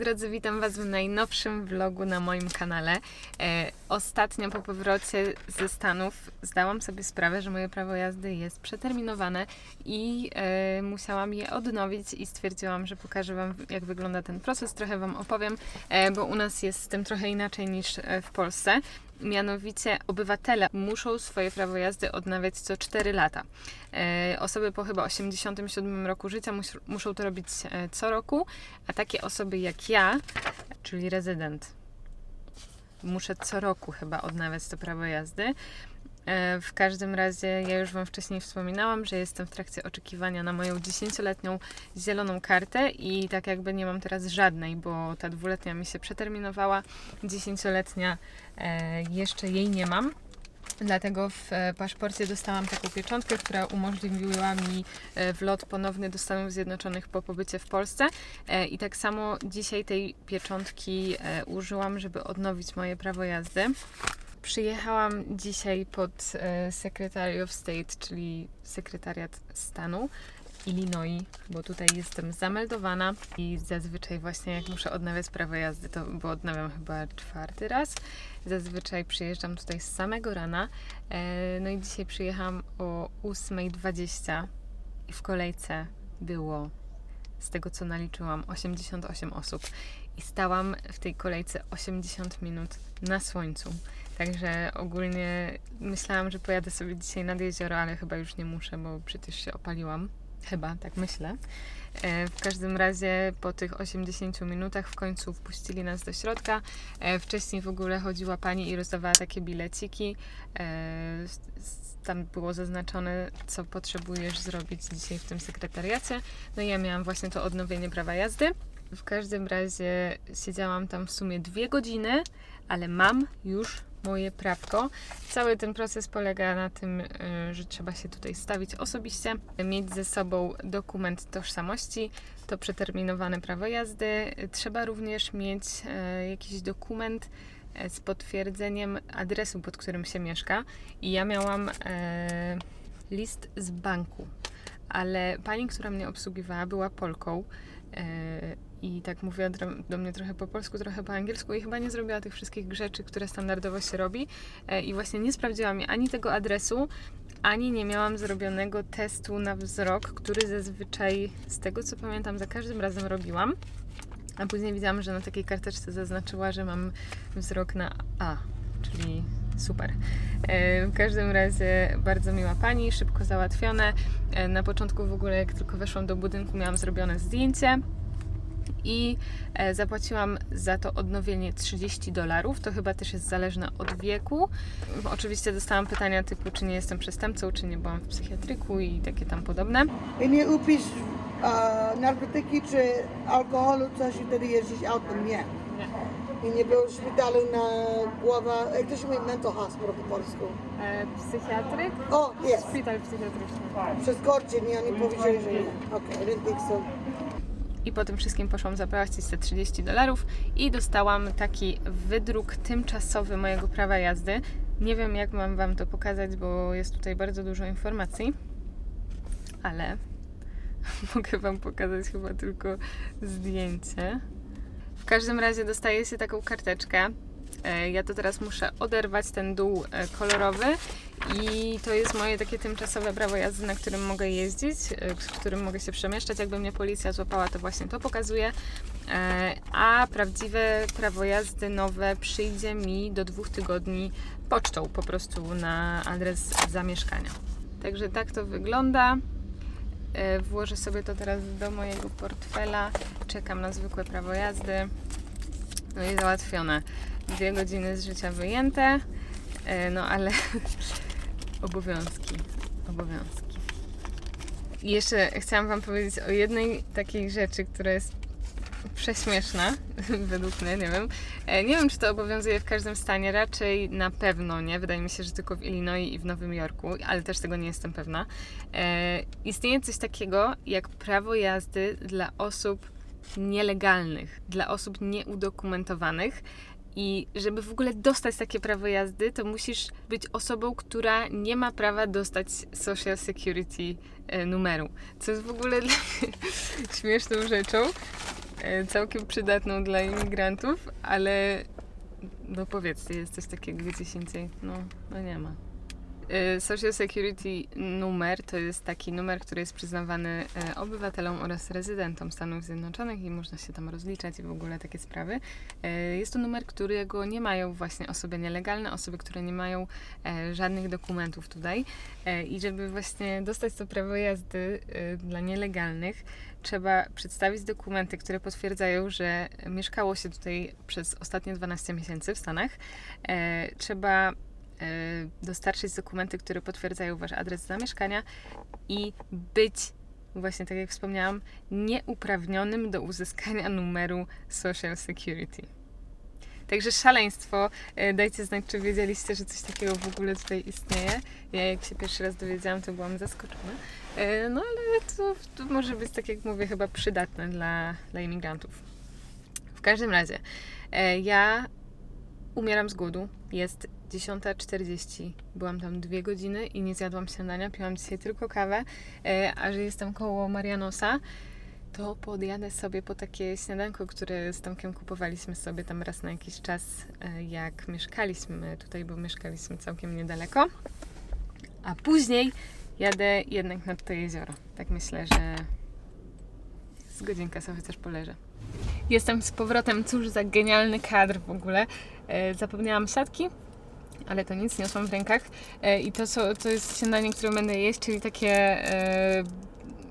Drodzy, witam Was w najnowszym vlogu na moim kanale. E, ostatnio po powrocie ze Stanów zdałam sobie sprawę, że moje prawo jazdy jest przeterminowane i e, musiałam je odnowić i stwierdziłam, że pokażę Wam jak wygląda ten proces, trochę Wam opowiem, e, bo u nas jest z tym trochę inaczej niż e, w Polsce. Mianowicie obywatele muszą swoje prawo jazdy odnawiać co 4 lata. E, osoby po chyba 87 roku życia mus, muszą to robić e, co roku, a takie osoby jak ja, czyli rezydent, muszę co roku chyba odnawiać to prawo jazdy. E, W każdym razie, ja już Wam wcześniej wspominałam, że jestem w trakcie oczekiwania na moją 10-letnią zieloną kartę i tak jakby nie mam teraz żadnej, bo ta dwuletnia mi się przeterminowała, 10-letnia e, jeszcze jej nie mam. Dlatego w e, paszporcie dostałam taką pieczątkę, która umożliwiła mi wlot ponowny do Stanów Zjednoczonych po pobycie w Polsce. I tak samo dzisiaj tej pieczątki użyłam, żeby odnowić moje prawo jazdy. Przyjechałam dzisiaj pod e, Secretary of State, czyli sekretariat stanu Illinois, bo tutaj jestem zameldowana i zazwyczaj właśnie jak muszę odnawiać prawo jazdy, to bo odnawiam chyba czwarty raz. Zazwyczaj przyjeżdżam tutaj z samego rana. E, No i dzisiaj przyjechałam o 8.20 i w kolejce było, z tego co naliczyłam, 88 osób. I stałam w tej kolejce 80 minut na słońcu. Także ogólnie myślałam, że pojadę sobie dzisiaj nad jezioro, ale chyba już nie muszę, bo przecież się opaliłam. Chyba, tak myślę. E, W każdym razie po tych 80 minutach w końcu wpuścili nas do środka. E, Wcześniej w ogóle chodziła pani i rozdawała takie bileciki. E, Tam było zaznaczone, co potrzebujesz zrobić dzisiaj w tym sekretariacie. No i ja miałam właśnie to odnowienie prawa jazdy. W każdym razie siedziałam tam w sumie dwie godziny, ale mam już moje prawko. Cały ten proces polega na tym, y, że trzeba się tutaj stawić osobiście, mieć ze sobą dokument tożsamości, to przeterminowane prawo jazdy. Trzeba również mieć e, jakiś dokument e, z potwierdzeniem adresu, pod którym się mieszka. I ja miałam e, list z banku, ale pani, która mnie obsługiwała, była Polką. I tak mówiła do, do mnie trochę po polsku, trochę po angielsku i chyba nie zrobiła tych wszystkich rzeczy, które standardowo się robi. E, I właśnie nie sprawdziła mi ani tego adresu, ani nie miałam zrobionego testu na wzrok, który zazwyczaj, z tego co pamiętam, za każdym razem robiłam. A później widziałam, że na takiej karteczce zaznaczyła, że mam wzrok na A, czyli super. E, W każdym razie bardzo miła pani, szybko załatwione. E, Na początku w ogóle, jak tylko weszłam do budynku, miałam zrobione zdjęcie i e, zapłaciłam za to odnowienie 30 dolarów. To chyba też jest zależne od wieku. Oczywiście dostałam pytania typu, czy nie jestem przestępcą, czy nie byłam w psychiatryku i takie tam podobne. I nie upisz uh, narkotyki czy alkoholu, coś i wtedy jeździć autem, nie. I nie był w szpitalu na głowę, jak to się mówi, mental hospital po polsku. E, psychiatryk? O, jest. Szpital psychiatryczny. Przez godzin i oni powiedzieli, że nie. Okej, okay, didn't think so. I po tym wszystkim poszłam zapłacić te 30 dolarów i dostałam taki wydruk tymczasowy mojego prawa jazdy. Nie wiem, jak mam Wam to pokazać, bo jest tutaj bardzo dużo informacji, ale mogę Wam pokazać chyba tylko zdjęcie. W każdym razie dostaje się taką karteczkę. E, Ja to teraz muszę oderwać ten dół e, kolorowy i to jest moje takie tymczasowe prawo jazdy, na którym mogę jeździć, e, w którym mogę się przemieszczać. Jakby mnie policja złapała, to właśnie to pokazuje. E, A prawdziwe prawo jazdy nowe przyjdzie mi do dwóch tygodni pocztą po prostu na adres zamieszkania. Także tak to wygląda. E, Włożę sobie to teraz do mojego portfela. Czekam na zwykłe prawo jazdy. No i załatwione. Dwie godziny z życia wyjęte. E, No ale obowiązki. Obowiązki. I jeszcze chciałam Wam powiedzieć o jednej takiej rzeczy, która jest prześmieszna, według mnie, nie wiem. E, Nie wiem, czy to obowiązuje w każdym stanie, raczej na pewno nie. Wydaje mi się, że tylko w Illinois i w Nowym Jorku, ale też tego nie jestem pewna. E, Istnieje coś takiego jak prawo jazdy dla osób nielegalnych, dla osób nieudokumentowanych. I żeby w ogóle dostać takie prawo jazdy, to musisz być osobą, która nie ma prawa dostać Social Security e, numeru. Co jest w ogóle dla mnie śmieszną rzeczą. e, całkiem przydatną dla imigrantów, ale no powiedzcie, jest coś takiego gdzieś indziej? No, no nie ma. E, Social Security numer to jest taki numer, który jest przyznawany e, obywatelom oraz rezydentom Stanów Zjednoczonych i można się tam rozliczać i w ogóle takie sprawy. E, Jest to numer, którego nie mają właśnie osoby nielegalne, osoby, które nie mają e, żadnych dokumentów tutaj. E, I żeby właśnie dostać to prawo jazdy dla nielegalnych, trzeba przedstawić dokumenty, które potwierdzają, że mieszkało się tutaj przez ostatnie 12 miesięcy w Stanach. E, Trzeba dostarczyć dokumenty, które potwierdzają wasz adres zamieszkania i być, właśnie tak jak wspomniałam, nieuprawnionym do uzyskania numeru Social Security. Także szaleństwo. E, Dajcie znać, czy wiedzieliście, że coś takiego w ogóle tutaj istnieje. Ja jak się pierwszy raz dowiedziałam, to byłam zaskoczona. E, No ale to, to może być, tak jak mówię, chyba przydatne dla, dla imigrantów. W każdym razie, e, ja umieram z głodu. Jest 10.40. Byłam tam dwie godziny i nie zjadłam śniadania. Piłam dzisiaj tylko kawę. E, A że jestem koło Marianosa, to podjadę sobie po takie śniadanko, które z Tomkiem kupowaliśmy sobie tam raz na jakiś czas, e, jak mieszkaliśmy tutaj, bo mieszkaliśmy całkiem niedaleko. A później jadę jednak nad to jezioro. Tak myślę, że z godzinka sobie też poleżę. Jestem z powrotem, cóż za genialny kadr w ogóle. E, zapomniałam siatki, ale to nic, niosłam w rękach. E, I to, są, to jest śniadanie, które będę jeść, czyli takie, e,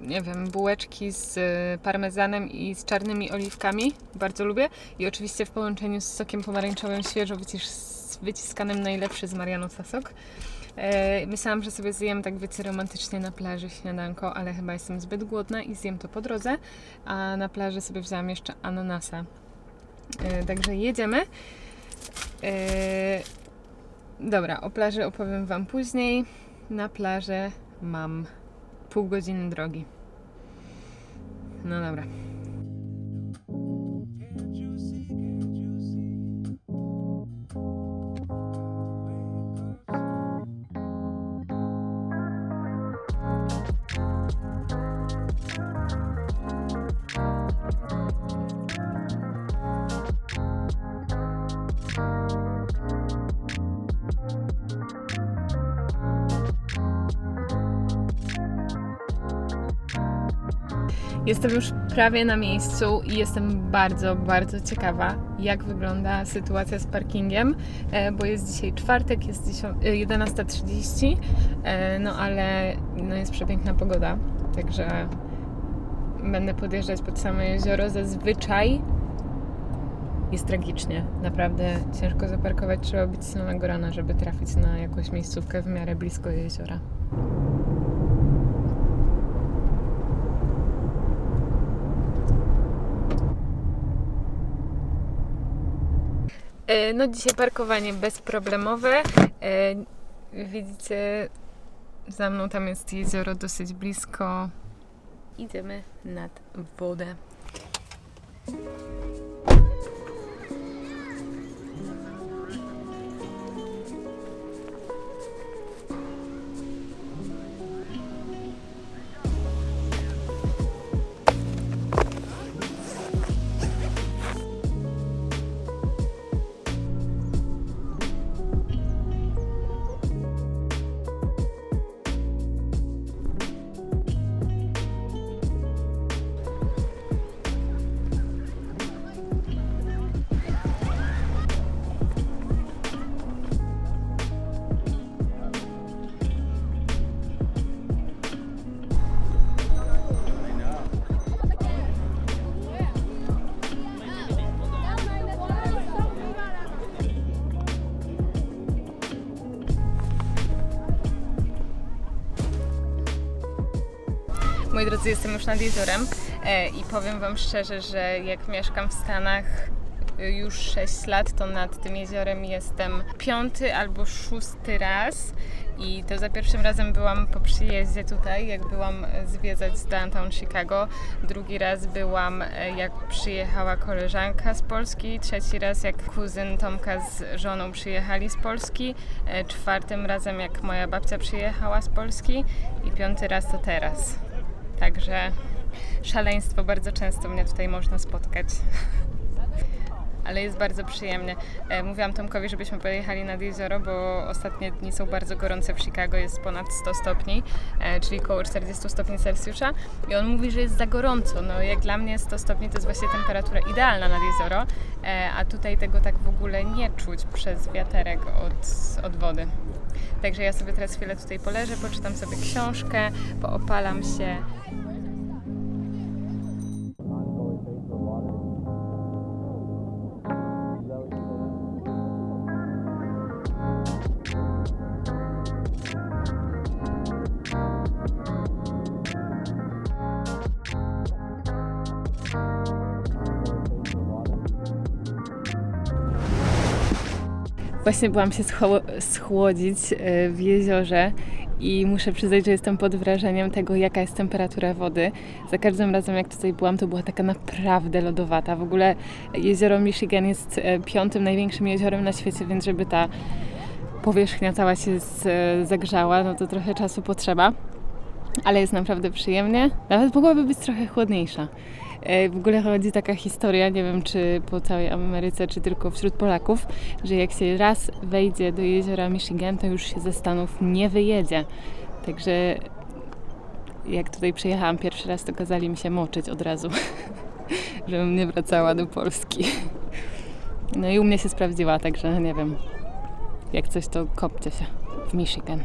nie wiem, bułeczki z parmezanem i z czarnymi oliwkami. Bardzo lubię. I oczywiście w połączeniu z sokiem pomarańczowym świeżo wycis- wyciskanym najlepszy z Marianosa sok. E, myślałam, że sobie zjem tak wiecie romantycznie na plaży śniadanko, ale chyba jestem zbyt głodna i zjem to po drodze. A na plaży sobie wzięłam jeszcze ananasa. Także jedziemy. E, dobra, o plaży opowiem Wam później. Na plażę mam pół godziny drogi. No dobra. Jestem już prawie na miejscu i jestem bardzo, bardzo ciekawa, jak wygląda sytuacja z parkingiem, e, bo jest dzisiaj czwartek, jest 10 e, 11.30, e, no ale no jest przepiękna pogoda, także będę podjeżdżać pod samo jezioro. Zazwyczaj jest tragicznie, naprawdę ciężko zaparkować, trzeba być z samego rana, żeby trafić na jakąś miejscówkę w miarę blisko jeziora. No dzisiaj parkowanie bezproblemowe. E, Widzicie, za mną tam jest jezioro dosyć blisko. Idziemy nad wodę. Drodzy, jestem już nad jeziorem e, i powiem Wam szczerze, że jak mieszkam w Stanach e, już 6 lat, to nad tym jeziorem jestem piąty albo szósty raz. I to za pierwszym razem byłam po przyjeździe tutaj, jak byłam zwiedzać z downtown Chicago. Drugi raz byłam, e, jak przyjechała koleżanka z Polski. Trzeci raz, jak kuzyn Tomka z żoną przyjechali z Polski. Czwartym razem, jak moja babcia przyjechała z Polski. I piąty raz to teraz. Także szaleństwo. Bardzo często mnie tutaj można spotkać. Ale jest bardzo przyjemnie. E, Mówiłam Tomkowi, żebyśmy pojechali nad jezioro, bo ostatnie dni są bardzo gorące w Chicago, jest ponad 100 stopni, e, czyli około 40 stopni Celsjusza. I on mówi, że jest za gorąco. No jak dla mnie 100 stopni to jest właśnie temperatura idealna nad jezioro, e, a tutaj tego tak w ogóle nie czuć przez wiaterek od, od wody. Także ja sobie teraz chwilę tutaj poleżę, poczytam sobie książkę, poopalam się. Właśnie byłam się schło- schłodzić e, w jeziorze i muszę przyznać, że jestem pod wrażeniem tego, jaka jest temperatura wody. Za każdym razem, jak tutaj byłam, to była taka naprawdę lodowata. W ogóle jezioro Michigan jest e, piątym największym jeziorem na świecie, więc żeby ta powierzchnia cała się e, zagrzała, no to trochę czasu potrzeba. Ale jest naprawdę przyjemnie. Nawet mogłaby być trochę chłodniejsza. E, W ogóle chodzi taka historia, nie wiem czy po całej Ameryce, czy tylko wśród Polaków, że jak się raz wejdzie do jeziora Michigan, to już się ze Stanów nie wyjedzie. Także jak tutaj przyjechałam pierwszy raz, to kazali mi się moczyć od razu, żebym nie wracała do Polski. No i u mnie się sprawdziła, także nie wiem. Jak coś, to kopcie się w Michigan.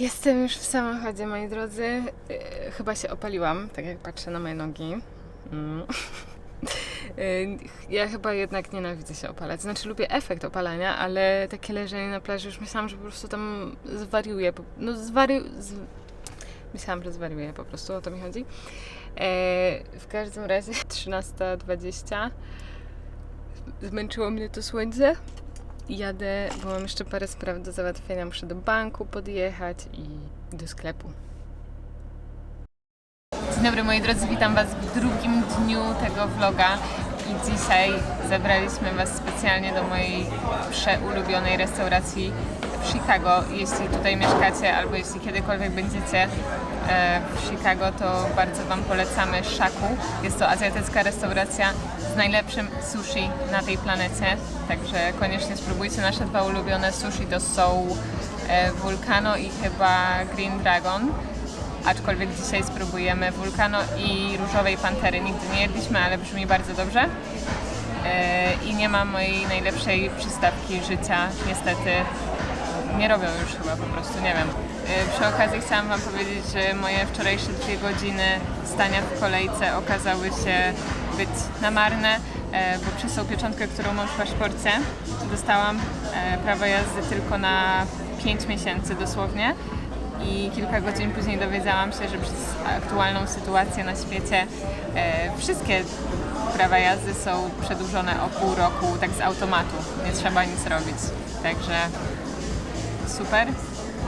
Jestem już w samochodzie, moi drodzy. Yy, chyba się opaliłam, tak jak patrzę na moje nogi. Mm. Yy, Ja chyba jednak nienawidzę się opalać. Znaczy lubię efekt opalania, ale takie leżenie na plaży już myślałam, że po prostu tam zwariuję. No zwari... Z... Myślałam, że zwariuję po prostu, o to mi chodzi. E, w każdym razie 13.20 Zmęczyło mnie to słońce. Jadę, bo mam jeszcze parę spraw do załatwienia. Muszę do banku podjechać i do sklepu. Dzień dobry moi drodzy, witam Was w drugim dniu tego vloga i dzisiaj zabraliśmy Was specjalnie do mojej przeulubionej restauracji w Chicago. Jeśli tutaj mieszkacie albo jeśli kiedykolwiek będziecie w Chicago, to bardzo Wam polecamy Shaku. Jest to azjatycka restauracja z najlepszym sushi na tej planecie, także koniecznie spróbujcie. Nasze dwa ulubione sushi to są e, Vulcano i chyba Green Dragon aczkolwiek dzisiaj spróbujemy wulkano i różowej pantery. Nigdy nie jedliśmy, ale brzmi bardzo dobrze. E, I nie ma mojej najlepszej przystawki życia, niestety. Nie robią już chyba po prostu, nie wiem. E, Przy okazji chciałam Wam powiedzieć, że moje wczorajsze dwie godziny stania w kolejce okazały się być na marne, e, bo przez tą pieczątkę, którą mam w paszporcie, dostałam e, prawo jazdy tylko na 5 miesięcy dosłownie i kilka godzin później dowiedziałam się, że przez aktualną sytuację na świecie e, wszystkie prawa jazdy są przedłużone o pół roku tak z automatu. Nie trzeba nic robić. Także super,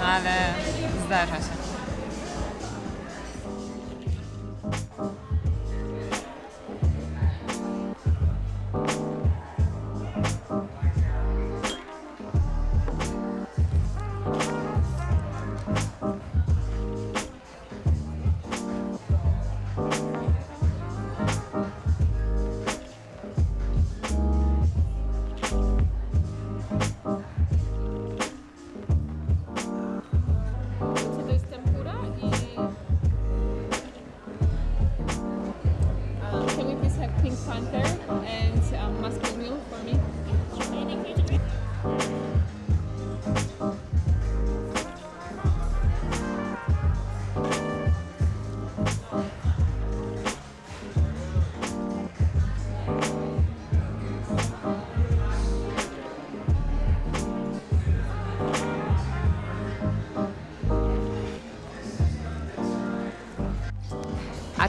ale zdarza się.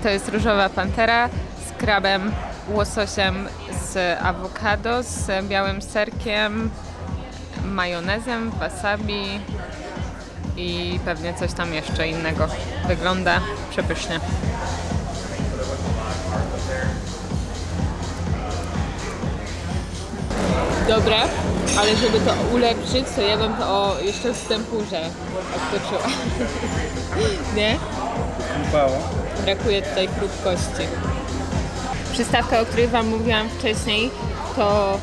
To jest różowa pantera z krabem, łososiem z awokado, z białym serkiem, majonezem, wasabi i pewnie coś tam jeszcze innego. Wygląda przepysznie. Dobre. Ale żeby to ulepszyć, to ja bym to o, jeszcze w tempurze obtoczyła. Nie? Upało. Brakuje tutaj krótkości. Przystawka, o której Wam mówiłam wcześniej, to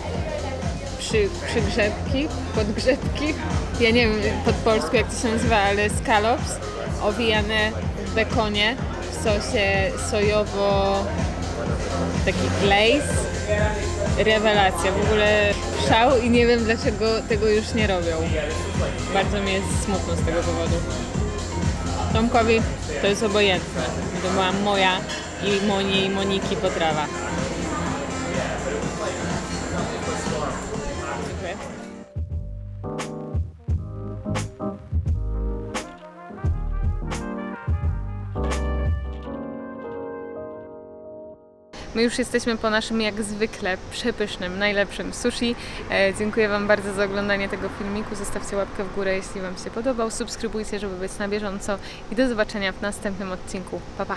przy, przygrzebki, podgrzebki. Ja nie wiem pod polsku jak to się nazywa, ale scallops owijane w bekonie w sosie sojowo taki glaze. Rewelacja, w ogóle szał i nie wiem dlaczego tego już nie robią. Bardzo mi jest smutno z tego powodu. Tomkowi to jest obojętne. To była moja i Moni i Moniki potrawa. My już jesteśmy po naszym jak zwykle przepysznym, najlepszym sushi. E, dziękuję Wam bardzo za oglądanie tego filmiku. Zostawcie łapkę w górę, jeśli Wam się podobał. Subskrybujcie, żeby być na bieżąco. I do zobaczenia w następnym odcinku. Pa, pa!